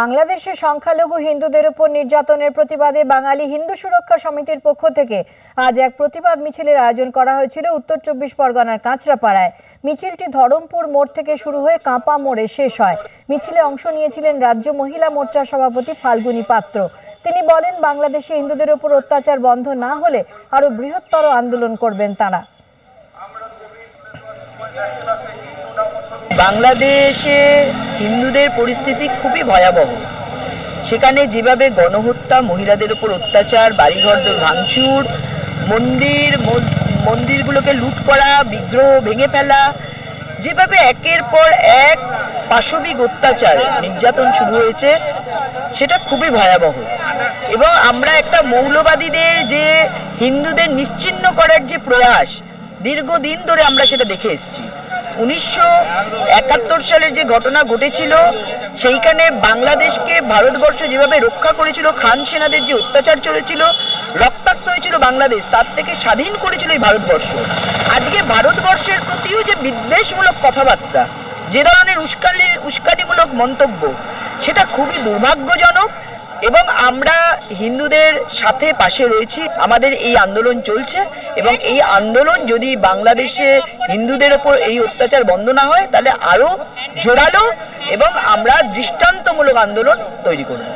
বাংলাদেশে সংখ্যালঘু হিন্দুদের উপর নির্যাতনের প্রতিবাদে বাঙালি হিন্দু সুরক্ষা সমিতির পক্ষ থেকে আজ এক প্রতিবাদ মিছিলের আয়োজন করা হয়েছিল উত্তর চব্বিশ পরগনার কাঁচরাপাড়ায়। মিছিলটি ধরমপুর মোড় থেকে শুরু হয়ে কাঁপা মোড়ে শেষ হয়। মিছিলে অংশ নিয়েছিলেন রাজ্য মহিলা মোর্চার সভাপতি ফাল্গুনী পাত্র। তিনি বলেন, বাংলাদেশে হিন্দুদের উপর অত্যাচার বন্ধ না হলে আরও বৃহত্তর আন্দোলন করবেন তারা। বাংলাদেশে হিন্দুদের পরিস্থিতি খুবই ভয়াবহ। সেখানে যেভাবে গণহত্যা, মহিলাদের উপর অত্যাচার বাড়িঘরদোর ভাঙচুর, মন্দির, মন- মন্দিরগুলোকে লুট করা, বিগ্রহ ভেঙে ফেলা, যেভাবে একের পর এক পাশবিক অত্যাচার, নির্যাতন শুরু হয়েছে, সেটা খুবই ভয়াবহ। এবং আমরা একটা মৌলবাদীদের যে হিন্দুদের নিশ্চিহ্ন করার যে প্রয়াস, দীর্ঘদিন ধরে আমরা সেটা দেখে এসেছি। উনিশশো একাত্তর সালের যে ঘটনা ঘটেছিল, সেইখানে বাংলাদেশকে ভারতবর্ষ যেভাবে রক্ষা করেছিল, খান সেনাদের যে অত্যাচার চলেছিল, রক্তাক্ত হয়েছিল বাংলাদেশ, তার থেকে স্বাধীন করেছিল এই ভারতবর্ষ। আজকে ভারতবর্ষের প্রতিও যে বিদ্বেষমূলক কথাবার্তা, যে ধরনের উস্কানি উস্কানিমূলক মন্তব্য, সেটা খুবই দুর্ভাগ্যজনক এবং আমরা হিন্দুদের সাথে পাশে রয়েছি, আমাদের এই আন্দোলন চলছে। এবং এই আন্দোলন যদি বাংলাদেশে হিন্দুদের ওপর এই অত্যাচার বন্ধ না হয়, তাহলে আরও জোরালো এবং আমরা দৃষ্টান্তমূলক আন্দোলন তৈরি করব।